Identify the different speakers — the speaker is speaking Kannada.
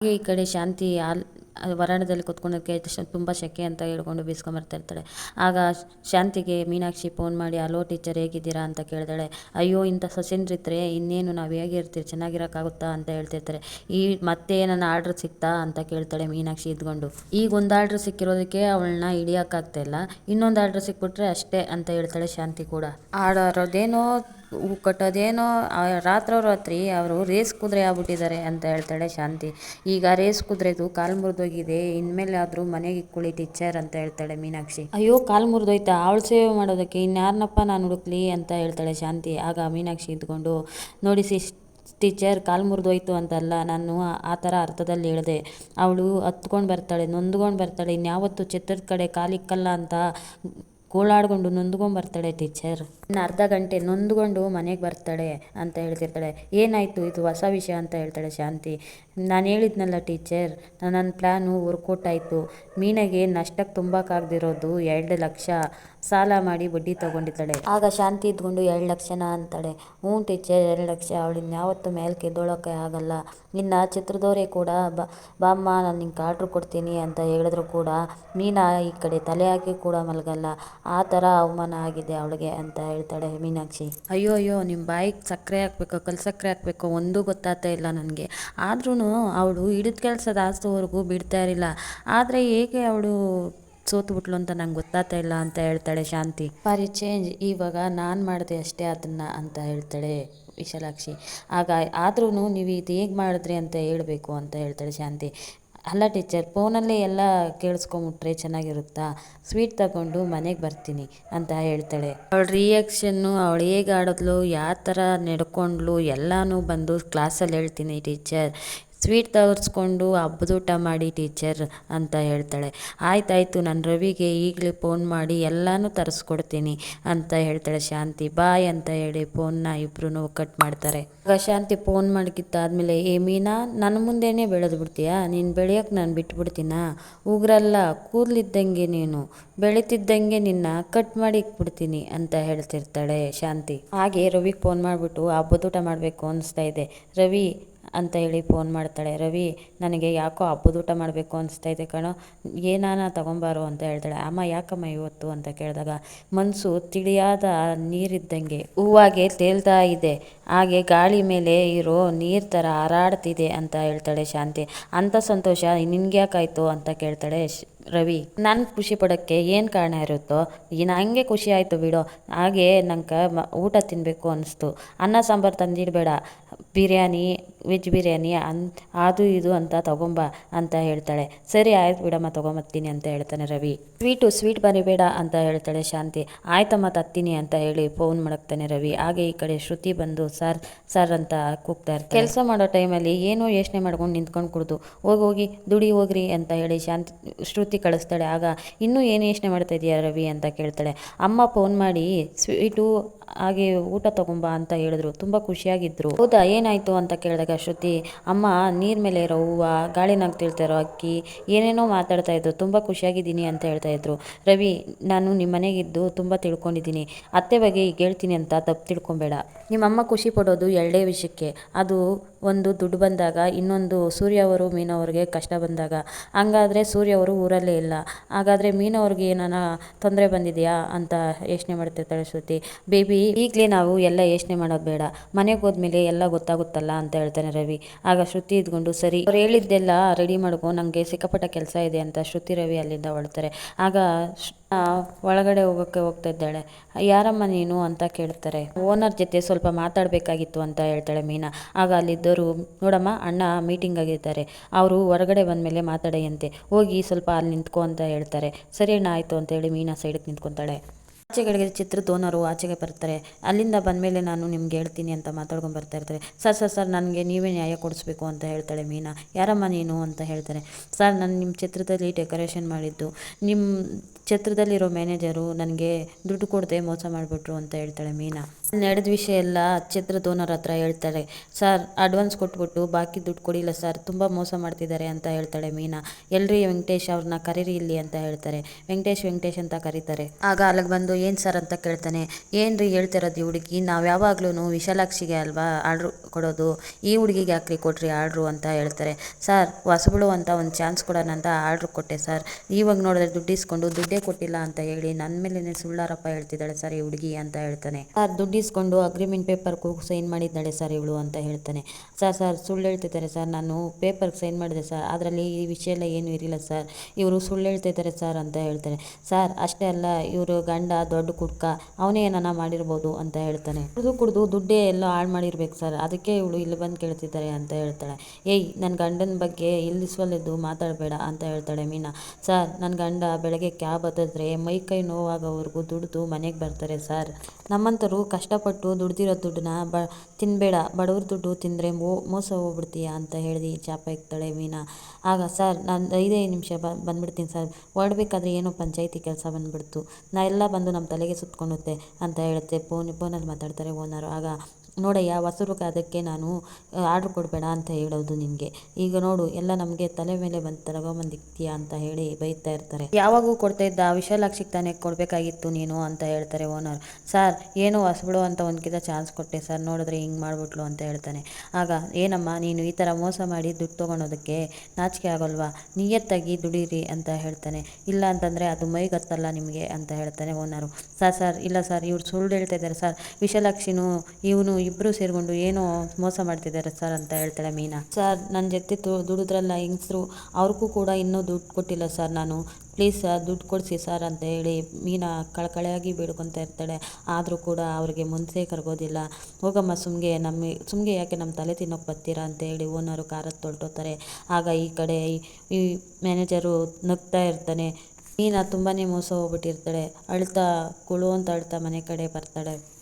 Speaker 1: ಹಾಗೆ ಈ ಕಡೆ ಶಾಂತಿ ಅಲ್ಲಿ ವರಾಂಡದಲ್ಲಿ ಕೂತ್ಕೊಳ್ಳೋಕ್ಕೆ ತುಂಬ ಸೆಕೆ ಅಂತ ಹೇಳ್ಕೊಂಡು ಬೀಸ್ಕೊಂಬರ್ತಾ ಇರ್ತಾಳೆ. ಆಗ ಶಾಂತಿಗೆ ಮೀನಾಕ್ಷಿ ಫೋನ್ ಮಾಡಿ, ಅಲೋ ಟೀಚರ್ ಹೇಗಿದ್ದೀರಾ? ಅಂತ ಕೇಳಿದಾಳೆ. ಅಯ್ಯೋ, ಇಂಥ ಸೊಸೆಂದ್ರಿದ್ರೆ ಇನ್ನೇನು ನಾವು ಹೇಗಿರ್ತೀವಿ ಚೆನ್ನಾಗಿರೋಕ್ಕಾಗುತ್ತಾ? ಅಂತ ಹೇಳ್ತಿರ್ತಾರೆ. ಈ ಮತ್ತೆ ನನ್ನ ಆರ್ಡ್ರ್ ಸಿಕ್ತಾ? ಅಂತ ಕೇಳ್ತಾಳೆ ಮೀನಾಕ್ಷಿ ಇದ್ಕೊಂಡು. ಈಗ ಒಂದು ಆರ್ಡ್ರ್ ಸಿಕ್ಕಿರೋದಕ್ಕೆ ಅವಳನ್ನ ಹಿಡಿಯೋಕ್ಕಾಗ್ತಾಯಿಲ್ಲ ಇನ್ನೊಂದು ಆರ್ಡ್ರ್ ಸಿಕ್ಬಿಟ್ರೆ ಅಷ್ಟೇ ಅಂತ ಹೇಳ್ತಾಳೆ ಶಾಂತಿ ಕೂಡ. ಆಡೋದೇನೋ ಹೂ ಕಟ್ಟೋದೇನೋ ರಾತ್ರೋರಾತ್ರಿ ಅವರು ರೇಸ್ ಕುದುರೆ ಆಗ್ಬಿಟ್ಟಿದ್ದಾರೆ ಅಂತ ಹೇಳ್ತಾಳೆ ಶಾಂತಿ. ಈಗ ರೇಸ್ ಕುದುರೆದು ಕಾಲು ಮುರಿದೋಗಿದೆ, ಇನ್ಮೇಲೆ ಆದರೂ ಮನೆಗೆ ಇಕ್ಕೊಳ್ಳಿ ಟೀಚರ್ ಅಂತ ಹೇಳ್ತಾಳೆ ಮೀನಾಕ್ಷಿ. ಅಯ್ಯೋ, ಕಾಲು ಮುರಿದೋಯ್ತಾ? ಅವಳು ಸೇವೆ ಮಾಡೋದಕ್ಕೆ ಇನ್ಯಾರನ್ನಪ್ಪ ನಾನು ಹುಡುಕ್ಲಿ ಅಂತ ಹೇಳ್ತಾಳೆ ಶಾಂತಿ. ಆಗ ಮೀನಾಕ್ಷಿ ಇದ್ಕೊಂಡು ನೋಡಿ ಸಿಸ್ ಟೀಚರ್ ಕಾಲು ಮುರಿದೋಯ್ತು ಅಂತಲ್ಲ, ನಾನು ಆ ಥರ ಅರ್ಥದಲ್ಲಿ ಹೇಳಿದೆ. ಅವಳು ಹತ್ಕೊಂಡು ಬರ್ತಾಳೆ, ನೊಂದ್ಕೊಂಡು ಬರ್ತಾಳೆ, ಇನ್ಯಾವತ್ತು ಚಿತ್ರದ ಕಡೆ ಕಾಲಿಕ್ಕಲ್ಲ ಅಂತ ಗೋಳಾಡ್ಕೊಂಡು ನೊಂದ್ಕೊಂಬರ್ತಾಳೆ ಟೀಚರ್ ಇನ್ನು ಅರ್ಧ ಗಂಟೆ ನೊಂದ್ಕೊಂಡು ಮನೆಗೆ ಬರ್ತಾಳೆ ಅಂತ ಹೇಳ್ತಿರ್ತಾಳೆ. ಏನಾಯಿತು ಇದು ಹೊಸ ವಿಷಯ ಅಂತ ಹೇಳ್ತಾಳೆ ಶಾಂತಿ. ನಾನು ಹೇಳಿದ್ನಲ್ಲ ಟೀಚರ್ ನನ್ನ ಪ್ಲ್ಯಾನು ವರ್ಕೌಟ್ ಆಯಿತು ಮೀನಾಗೆ ನಷ್ಟಕ್ಕೆ ತುಂಬಕ್ಕಾಗ್ದಿರೋದು ಎರಡು ಲಕ್ಷ. ಸಾಲ ಮಾಡಿ ಬಡ್ಡಿ ತಗೊಂಡಿದ್ದಾಳೆ. ಆಗ ಶಾಂತಿ ಇದ್ಕೊಂಡು ಎರಡು ಲಕ್ಷನ ಅಂತಾಳೆ. ಹ್ಞೂ ಟೀಚರ್ ಎರಡು ಲಕ್ಷ. ಅವಳಿನ ಯಾವತ್ತೂ ಮೇಲೆ ಕೆದ್ದೋಳೋಕ್ಕೆ ಆಗಲ್ಲ. ಇನ್ನು ಚಿತ್ರದವರೇ ಕೂಡ ಬಾ, ಬಾಮ್ಮ, ನಾನು ನಿಂಗೆ ಆರ್ಡ್ರ್ ಕೊಡ್ತೀನಿ ಅಂತ ಹೇಳಿದ್ರು ಕೂಡ ಮೀನಾ ಈ ಕಡೆ ತಲೆ ಹಾಕಿ ಕೂಡ ಮಲಗಲ್ಲ. ಆ ಥರ ಅವಮಾನ ಆಗಿದೆ ಅವಳಿಗೆ ಅಂತ ಹೇಳ್ತಾಳೆ ಮೀನಾಕ್ಷಿ. ಅಯ್ಯೋ ಅಯ್ಯೋ ನಿಮ್ಮ ಬಾಯಿಗೆ ಸಕ್ಕರೆ ಹಾಕ್ಬೇಕು ಕಲ್ ಸಕ್ಕರೆ ಹಾಕ್ಬೇಕು ಒಂದೂ ಗೊತ್ತಾಗ್ತಾ ಇಲ್ಲ ನನಗೆ. ಆದ್ರೂ ಅವಳು ಹಿಡಿದ ಕೆಲಸ ಆಸ್ತುವರೆಗೂ ಬಿಡ್ತಾ ಇರಲಿಲ್ಲ. ಆದರೆ ಹೇಗೆ ಅವಳು ಸೋತುಬಿಟ್ಲು ಅಂತ ನಂಗೆ ಗೊತ್ತಾಗ್ತಾ ಇಲ್ಲ ಅಂತ ಹೇಳ್ತಾಳೆ ಶಾಂತಿ. ಫಾರ್ ಚೇಂಜ್ ಇವಾಗ ನಾನು ಮಾಡಿದೆ ಅಷ್ಟೇ ಅದನ್ನು ಅಂತ ಹೇಳ್ತಾಳೆ ವಿಶಾಲಾಕ್ಷಿ. ಆಗ ಆದ್ರೂ ನೀವು ಇದು ಹೇಗೆ ಮಾಡಿದ್ರಿ ಅಂತ ಹೇಳಬೇಕು ಅಂತ ಹೇಳ್ತಾಳೆ ಶಾಂತಿ. ಅಲ್ಲ ಟೀಚರ್, ಫೋನಲ್ಲೇ ಎಲ್ಲ ಕೇಳಿಸ್ಕೊಂಬಿಟ್ರೆ ಚೆನ್ನಾಗಿರುತ್ತಾ? ಸ್ವೀಟ್ ತಗೊಂಡು ಮನೆಗೆ ಬರ್ತೀನಿ ಅಂತ ಹೇಳ್ತಾಳೆ. ಅವಳ ರಿಯಾಕ್ಷನ್ನು ಅವಳು ಹೇಗೆ ಆಡಿದ್ಲು, ಯಾವ ಥರ ನಡ್ಕೊಂಡ್ಲು, ಎಲ್ಲನೂ ಬಂದು ಕ್ಲಾಸಲ್ಲಿ ಹೇಳ್ತೀನಿ ಟೀಚರ್. ಸ್ವೀಟ್ ತರಿಸ್ಕೊಂಡು ಹಬ್ಬದೂಟ ಮಾಡಿ ಟೀಚರ್ ಅಂತ ಹೇಳ್ತಾಳೆ. ಆಯ್ತಾಯ್ತು ನಾನು ರವಿಗೆ ಈಗಲೇ ಫೋನ್ ಮಾಡಿ ಎಲ್ಲನೂ ತರಿಸ್ಕೊಡ್ತೀನಿ ಅಂತ ಹೇಳ್ತಾಳೆ ಶಾಂತಿ. ಬಾಯ್ ಅಂತ ಹೇಳಿ ಫೋನ್ನ ಇಬ್ಬರೂ ಕಟ್ ಮಾಡ್ತಾರೆ. ಆಗ ಶಾಂತಿ ಫೋನ್ ಮಾಡಿದ್ದಾದ್ಮೇಲೆ ಏ ಮೀನಾ ನನ್ನ ಮುಂದೆನೇ ಬೆಳೆದು ಬಿಡ್ತೀಯಾ ನೀನು ಬೆಳೆಯೋಕೆ ನಾನು ಬಿಟ್ಬಿಡ್ತೀನಾ? ಉಗ್ರಲ್ಲ, ಕೂದಲಿದ್ದಂಗೆ ನೀನು, ಬೆಳೀತಿದ್ದಂಗೆ ನಿನ್ನ ಕಟ್ ಮಾಡಿ ಇಕ್ಬಿಡ್ತೀನಿ ಅಂತ ಹೇಳ್ತಿರ್ತಾಳೆ ಶಾಂತಿ. ಹಾಗೆ ರವಿಗೆ ಫೋನ್ ಮಾಡಿಬಿಟ್ಟು ಹಬ್ಬದೂಟ ಮಾಡಬೇಕು ಅನಿಸ್ತಾ ಇದೆ. ರವಿ ಅಂತ ಹೇಳಿ ಫೋನ್ ಮಾಡ್ತಾಳೆ, ರವಿ, ನನಗೆ ಯಾಕೋ ಹಬ್ಬದೂಟ ಮಾಡಬೇಕು ಅನಿಸ್ತಾ ಇದೆ ಕಣೋ, ಏನಾನ ತಗೊಂಬಾರೋ ಅಂತ ಹೇಳ್ತಾಳೆ. ಅಮ್ಮ, ಯಾಕಮ್ಮ ಇವತ್ತು ಅಂತ ಕೇಳಿದಾಗ ಮನಸ್ಸು ತಿಳಿಯಾದ ನೀರಿದ್ದಂಗೆ, ಹೂವಾಗೆ ತೇಲ್ತಾ ಇದೆ. ಹಾಗೆ ಗಾಳಿ ಮೇಲೆ ಇರೋ ನೀರು ಥರ ಹಾರಾಡ್ತಿದೆ, ಅಂತ ಹೇಳ್ತಾಳೆ ಶಾಂತಿ. ಅಂಥ ಸಂತೋಷ ನಿನ್ಗೆ ಯಾಕಾಯಿತು ಅಂತ ಕೇಳ್ತಾಳೆ ರವಿ, ನಾನು ಖುಷಿ ಪಡೋಕ್ಕೆ ಏನು ಕಾರಣ ಇರುತ್ತೋ ನನಗೆ ಖುಷಿ ಆಯಿತು ಬಿಡೋ, ಹಾಗೆ ನಂಗೆ ಊಟ ತಿನ್ನಬೇಕು ಅನಿಸ್ತು. ಅನ್ನ ಸಾಂಬಾರು ತಂದಿಡಬೇಡ, ಬಿರಿಯಾನಿ, ವೆಜ್ ಬಿರಿಯಾನಿ ಅನ್, ಅದು ಇದು ಅಂತ ತಗೊಂಬ ಅಂತ ಹೇಳ್ತಾಳೆ. ಸರಿ ಆಯ್ತು ಬಿಡಮ್ಮ, ತೊಗೊಂಬತ್ತೀನಿ ಅಂತ ಹೇಳ್ತಾನೆ ರವಿ. ಸ್ವೀಟು, ಸ್ವೀಟ್ ಬರಿಬೇಡ ಅಂತ ಹೇಳ್ತಾಳೆ ಶಾಂತಿ. ಆಯ್ತಮ್ಮ, ತತ್ತೀನಿ ಅಂತ ಹೇಳಿ ಫೋನ್ ಮಾಡಕ್ತಾನೆ ರವಿ. ಹಾಗೆ ಈ ಕಡೆ ಶ್ರುತಿ ಬಂದು, ಸರ್ ಸರ್ ಅಂತ ಕೂಗ್ತಾ ಇರ್ತಾರೆ ಕೆಲಸ ಮಾಡೋ ಟೈಮಲ್ಲಿ ಏನೋ ಯೋಚನೆ ಮಾಡ್ಕೊಂಡು ನಿಂತ್ಕೊಂಡು ಕುಡ್ದು, ಹೋಗಿ ಹೋಗಿ, ದುಡಿ, ಹೋಗ್ರಿ ಅಂತ ಹೇಳಿ ಶಾಂತಿ, ಶ್ರುತಿ ಕಳಿಸ್ತಾಳೆ. ಆಗ ಇನ್ನೂ ಏನು ಯೋಚನೆ ಮಾಡ್ತಾ ಇದೆಯಾ ರವಿ? ಅಂತ ಕೇಳ್ತಾಳೆ. ಅಮ್ಮ ಫೋನ್ ಮಾಡಿ ಸ್ವೀಟು ಹಾಗೆ ಊಟ ತಗೊಂಬ ಅಂತ ಹೇಳಿದ್ರು. ತುಂಬ ಖುಷಿಯಾಗಿದ್ರು. ಹೌದಾ, ಏನಾಯಿತು ಅಂತ ಕೇಳಿದಾಗ ಶ್ರುತಿ, ಅಮ್ಮ, ನೀರ್ ಮೇಲೆ ಇರೋ ಹೂವು ಗಾಳಿನಾಗ ತಿಳ್ತಾ ಅಕ್ಕಿ, ಏನೇನೋ ಮಾತಾಡ್ತಾ ಇದ್ರು. ತುಂಬ ಖುಷಿಯಾಗಿದ್ದೀನಿ ಅಂತ ಹೇಳ್ತಾ ಇದ್ರು. ರವಿ, ನಾನು ನಿಮ್ಮ ಮನೆಗಿದ್ದು ತುಂಬ ತಿಳ್ಕೊಂಡಿದ್ದೀನಿ. ಅತ್ತೆ ಬಗ್ಗೆ ಈಗ ಹೇಳ್ತೀನಿ ಅಂತ ತಪ್ಪು ತಿಳ್ಕೊಬೇಡ. ನಿಮ್ಮಮ್ಮ ಖುಷಿ ಪಡೋದು ಎರಡೇ ವಿಷಯಕ್ಕೆ. ಅದು ಒಂದು ದುಡ್ಡು ಬಂದಾಗ, ಇನ್ನೊಂದು ಸೂರ್ಯ ಅವರು ಮೀನವ್ರಿಗೆ ಕಷ್ಟ ಬಂದಾಗ. ಹಂಗಾದರೆ ಸೂರ್ಯ ಅವರು ಊರಲ್ಲೇ ಇಲ್ಲ. ಹಾಗಾದರೆ ಮೀನವ್ರಿಗೆ ಏನಾರ ತೊಂದರೆ ಬಂದಿದೆಯಾ ಅಂತ ಯೋಚನೆ ಮಾಡ್ತಿರ್ತಾಳೆ ಶ್ರುತಿ. ಬೇಬಿ ಈಗಲೇ ನಾವು ಎಲ್ಲ ಯೋಚನೆ ಮಾಡೋದು ಬೇಡ. ಮನೆಗೆ ಹೋದ್ಮೇಲೆ ಎಲ್ಲ ಗೊತ್ತಾಗುತ್ತಲ್ಲ ಅಂತ ಹೇಳ್ತಾನೆ ರವಿ. ಆಗ ಶ್ರುತಿ ಇದ್ಕೊಂಡು, ಸರಿ, ಅವ್ರು ಹೇಳಿದ್ದೆಲ್ಲ ರೆಡಿ ಮಾಡ್ಕೊ ನನಗೆ ಸಿಕ್ಕಾಪಟ್ಟ ಕೆಲಸ ಇದೆ ಅಂತ ಶ್ರುತಿ ರವಿ ಅಲ್ಲಿಂದ ಹೊಳ್ತಾರೆ ಆಗ ಒಳಗಡೆ ಹೋಗೋಕ್ಕೆ ಹೋಗ್ತಾ ಇದ್ದಾಳೆ. ಯಾರಮ್ಮ ನೀನು? ಅಂತ ಕೇಳ್ತಾರೆ. ಓನರ್ ಜೊತೆ ಸ್ವಲ್ಪ ಮಾತಾಡಬೇಕಾಗಿತ್ತು ಅಂತ ಹೇಳ್ತಾಳೆ ಮೀನಾ. ಆಗ ಅಲ್ಲಿದ್ದವರು ನೋಡಮ್ಮ, ಅಣ್ಣ ಮೀಟಿಂಗ್ ಆಗಿರ್ತಾರೆ ಅವರು ಹೊರಗಡೆ ಬಂದಮೇಲೆ ಮಾತಾಡೆಯಂತೆ ಹೋಗಿ ಸ್ವಲ್ಪ ಅಲ್ಲಿ ನಿಂತ್ಕೊ ಅಂತ ಹೇಳ್ತಾರೆ. ಸರಿ ಅಣ್ಣ, ಆಯಿತು ಅಂತೇಳಿ ಮೀನಾ ಸೈಡಿಗೆ ನಿಂತ್ಕೊತಾಳೆ ಆಚೆಗಳಿಗೆ ಚಿತ್ರ ತೋನರು ಆಚೆಗೆ ಬರ್ತಾರೆ. ಅಲ್ಲಿಂದ ಬಂದಮೇಲೆ ನಾನು ನಿಮ್ಗೆ ಹೇಳ್ತೀನಿ ಅಂತ ಮಾತಾಡ್ಕೊಂಡು ಬರ್ತಾ ಇರ್ತಾರೆ. ಸರ್ ಸರ್ ಸರ್, ನನಗೆ ನೀವೇ ನ್ಯಾಯ ಕೊಡಿಸ್ಬೇಕು ಅಂತ ಹೇಳ್ತಾಳೆ ಮೀನಾ. ಯಾರಮ್ಮ ನೀನು? ಅಂತ ಹೇಳ್ತಾರೆ. ಸರ್, ನಾನು ನಿಮ್ಮ ಚಿತ್ರದಲ್ಲಿ ಡೆಕೋರೇಷನ್ ಮಾಡಿದ್ದು. ನಿಮ್ಮ ಛತ್ರದಲ್ಲಿರೋ ಮ್ಯಾನೇಜರು ನನಗೆ ದುಡ್ಡು ಕೊಡದೆ ಮೋಸ ಮಾಡಿಬಿಟ್ರು ಅಂತ ಹೇಳ್ತಾಳೆ ಮೀನಾ. ನಡೆದ ವಿಷಯ ಎಲ್ಲ ಛತ್ರದ ಓನರ್ ಹತ್ರ ಹೇಳ್ತಾಳೆ, ಸರ್ ಅಡ್ವಾನ್ಸ್ ಕೊಟ್ಬಿಟ್ಟು ಬಾಕಿ ದುಡ್ಡು ಕೊಡಿಲ್ಲ ಸರ್, ತುಂಬ ಮೋಸ ಮಾಡ್ತಿದ್ದಾರೆ ಅಂತ ಹೇಳ್ತಾಳೆ ಮೀನಾ. ಎಲ್ರಿ ವೆಂಕಟೇಶ್ ಅವ್ರನ್ನ ಕರೀರಿ ಇಲ್ಲಿ ಅಂತ ಹೇಳ್ತಾರೆ. ವೆಂಕಟೇಶ್ ವೆಂಕಟೇಶ್ ಅಂತ ಕರೀತಾರೆ. ಆಗ ಅಲ್ಲಿಗೆ ಬಂದು, ಏನು ಸರ್ ಅಂತ ಕೇಳ್ತಾನೆ, ಏನ್ರಿ ಹೇಳ್ತಿರೋದು ಈ ಹುಡುಗಿ? ನಾವು ಯಾವಾಗ್ಲೂ ವಿಶಾಲಾಕ್ಷಿಗೆ ಅಲ್ವಾ ಆರ್ಡ್ರು ಕೊಡೋದು? ಈ ಹುಡುಗಿಗೆ ಯಾಕ್ರಿ ಕೊಟ್ರಿ ಆರ್ಡ್ರು? ಅಂತ ಹೇಳ್ತಾರೆ. ಸರ್, ಹೊಸಬಳು ಅಂತ ಒಂದು ಚಾನ್ಸ್ ಕೊಡೋಣ ಅಂತ ಆರ್ಡ್ರ್ ಕೊಟ್ಟೆ ಸರ್. ಇವಾಗ ನೋಡಿದ್ರೆ ದುಡ್ಡು ಇಸ್ಕೊಂಡು ದುಡ್ಡೇ ಕೊಟ್ಟಿಲ್ಲ ಅಂತ ಹೇಳಿ ನನ್ನ ಮೇಲೇನೆ ಸುಳ್ಳಾರಪ್ಪ ಹೇಳ್ತಿದ್ದಾಳೆ ಸರ್, ಈ ಹುಡುಗಿ ಅಂತ ಹೇಳ್ತಾನೆ. ಸರ್ ದುಡ್ಡು ಇಸ್ಕೊಂಡು ಅಗ್ರಿಮೆಂಟ್ ಪೇಪರ್ಗೂ ಸೈನ್ ಮಾಡಿದ್ದಾಳೆ ಸರ್ ಇವಳು ಅಂತ ಹೇಳ್ತಾನೆ. ಸರ್ ಸರ್, ಸುಳ್ಳು ಹೇಳ್ತಿದ್ದಾರೆ ಸರ್, ನಾನು ಪೇಪರ್ಗೆ ಸೈನ್ ಮಾಡಿದೆ ಸರ್ ಅದರಲ್ಲಿ ಈ ವಿಷಯ ಎಲ್ಲ ಏನೂ ಇರಲಿಲ್ಲ ಸರ್. ಇವರು ಸುಳ್ಳು ಹೇಳ್ತಿದ್ದಾರೆ ಸರ್ ಅಂತ ಹೇಳ್ತಾರೆ ಸರ್, ಅಷ್ಟೇ ಅಲ್ಲ, ಇವರು ಗಂಡ, ದೊಡ್ಡ ಕುಡ್ಕ, ಅವನೇ ಏನನ್ನ ಮಾಡಿರ್ಬೋದು ಅಂತ ಹೇಳ್ತಾನೆ. ಕುಡಿದು ಕುಡಿದು ದುಡ್ಡೇ ಎಲ್ಲ ಹಾಳು ಮಾಡಿರ್ಬೇಕು ಸರ್, ಅದಕ್ಕೆ ಇವಳು ಇಲ್ಲಿ ಬಂದು ಕೇಳ್ತಿದ್ದಾರೆ ಅಂತ ಹೇಳ್ತಾಳೆ. ಏಯ್ ನನ್ನ ಗಂಡನ ಬಗ್ಗೆ ಇಲ್ಲಿಸ್ವಲ್ಲದ್ದು ಮಾತಾಡಬೇಡ ಅಂತ ಹೇಳ್ತಾಳೆ ಮೀನಾ. ಸರ್ ನನ್ನ ಗಂಡ ಬೆಳಗ್ಗೆ ಕ್ಯಾಬ್ ಮೈ ಕೈ ನೋವಾಗೋವರೆಗೂ ದುಡಿದು ಮನೆಗೆ ಬರ್ತಾರೆ ಸರ್. ನಮ್ಮಂಥವ್ರು ಕಷ್ಟಪಟ್ಟು ದುಡ್ದಿರೋ ದುಡ್ಡನ್ನ ಬ ತಿನ್ನಬೇಡ ಬಡವ್ರ ದುಡ್ಡು ತಿಂದರೆ ಮೋ, ಮೋಸ ಹೋಗ್ಬಿಡ್ತೀಯಾ ಅಂತ ಹೇಳಿ ಚಾಪ ಇಕ್ತಾಳೆ ಮೀನಾ. ಆಗ ಸರ್, ನಾನು ಐದೇ ನಿಮಿಷ ಬ, ಬಂದ್ಬಿಡ್ತೀನಿ ಸರ್. ಹೊರಡ್ಬೇಕಾದ್ರೆ ಏನೋ ಪಂಚಾಯಿತಿ ಕೆಲಸ ಬಂದುಬಿಡ್ತು. ನಾ ಎಲ್ಲ ಬಂದು ನಮ್ಮ ತಲೆಗೆ ಸುತ್ತಕೊಂಡುತ್ತೆ ಅಂತ ಹೇಳುತ್ತೆ. ಫೋನ್, ಫೋನಲ್ಲಿ ಮಾತಾಡ್ತಾರೆ ಓನರು. ಆಗ ನೋಡಯ್ಯ ಹೊಸರು ಅದಕ್ಕೆ ನಾನು ಆರ್ಡ್ರ್ ಕೊಡಬೇಡ ಅಂತ ಹೇಳೋದು ನಿನಗೆ. ಈಗ ನೋಡು, ಎಲ್ಲ ನಮಗೆ ತಲೆ ಮೇಲೆ ಬಂದು ತಗೊಂಬಂದಿಕ್ತೀಯ ಅಂತ ಹೇಳಿ ಬೈತಾ ಇರ್ತಾರೆ. ಯಾವಾಗೂ ಕೊಡ್ತಾ ಇದ್ದ ವಿಶಾಲಾಕ್ಷಿಗೆ ತಾನೇ ಕೊಡಬೇಕಾಗಿತ್ತು ನೀನು ಅಂತ ಹೇಳ್ತಾರೆ ಓನರ್. ಸರ್, ಏನು ಹೊಸಬಿಡು ಅಂತ ಒಂದ್ಕಿಂತ ಚಾನ್ಸ್ ಕೊಟ್ಟೆ, ಸರ್, ನೋಡಿದ್ರೆ ಹಿಂಗೆ ಮಾಡಿಬಿಟ್ಲು ಅಂತ ಹೇಳ್ತಾನೆ. ಆಗ, ಏನಮ್ಮ, ನೀನು ಈ ಥರ ಮೋಸ ಮಾಡಿ ದುಡ್ಡು ತೊಗೊಳೋದಕ್ಕೆ ನಾಚಿಕೆ ಆಗೋಲ್ವಾ? ನಿಯತ್ತಾಗಿ ದುಡೀರಿ ಅಂತ ಹೇಳ್ತಾನೆ. ಇಲ್ಲ ಅಂತಂದರೆ ಅದು ಮೈಗತ್ತಲ್ಲ ನಿಮಗೆ ಅಂತ ಹೇಳ್ತಾನೆ ಓನರು. ಸರ್ ಸರ್, ಇಲ್ಲ ಸರ್, ಇವ್ರು ಸುಳ್ಳು ಹೇಳ್ತಾ ಇದ್ದಾರೆ ಸರ್. ವಿಶಾಲಾಕ್ಷಿನೂ, ಇವನು ಇಬ್ಬರು ಸೇರಿಕೊಂಡು ಏನೋ ಮೋಸ ಮಾಡ್ತಿದ್ದಾರೆ ಸರ್ ಅಂತ ಹೇಳ್ತಾಳೆ ಮೀನಾ. ಸರ್ ನನ್ನ ಜೊತೆ ದುಡಿದ್ರಲ್ಲ ಹೆಂಗಸರು? ಅವ್ರಿಗೂ ಕೂಡ ಇನ್ನೂ ದುಡ್ಡು ಕೊಟ್ಟಿಲ್ಲ ಸರ್ ನಾನು. ಪ್ಲೀಸ್ ಸರ್, ದುಡ್ಡು ಕೊಡಿಸಿ ಸರ್ ಅಂತ ಹೇಳಿ ಮೀನಾ ಕಳಕಳೆಯಾಗಿ ಬೇಡ್ಕೊತಾ ಇರ್ತಾಳೆ. ಆದರೂ ಕೂಡ ಅವ್ರಿಗೆ ಮುಂಚೆ ಕರಗೋದಿಲ್ಲ. ಹೋಗಮ್ಮ ಸುಮ್ಗೆ ನಮ್ಮ ಸುಮ್ಗೆ ಯಾಕೆ ನಮ್ಮ ತಲೆ ತಿನ್ನೋಕೆ ಬರ್ತೀರಾ ಅಂತ ಹೇಳಿ ಓನರು ಕಾರದ್ದು ತೊಳ್ಟೋತಾರೆ ಆಗ ಈ ಕಡೆ ಈ ಮ್ಯಾನೇಜರು ನಗ್ತಾ ಇರ್ತಾನೆ. ಮೀನಾ ತುಂಬಾ ಮೋಸ ಹೋಗ್ಬಿಟ್ಟಿರ್ತಾಳೆ. ಅಳ್ತಾ ಕುಳು ಅಂತ ಅಳ್ತಾ ಮನೆ ಕಡೆ ಬರ್ತಾಳೆ.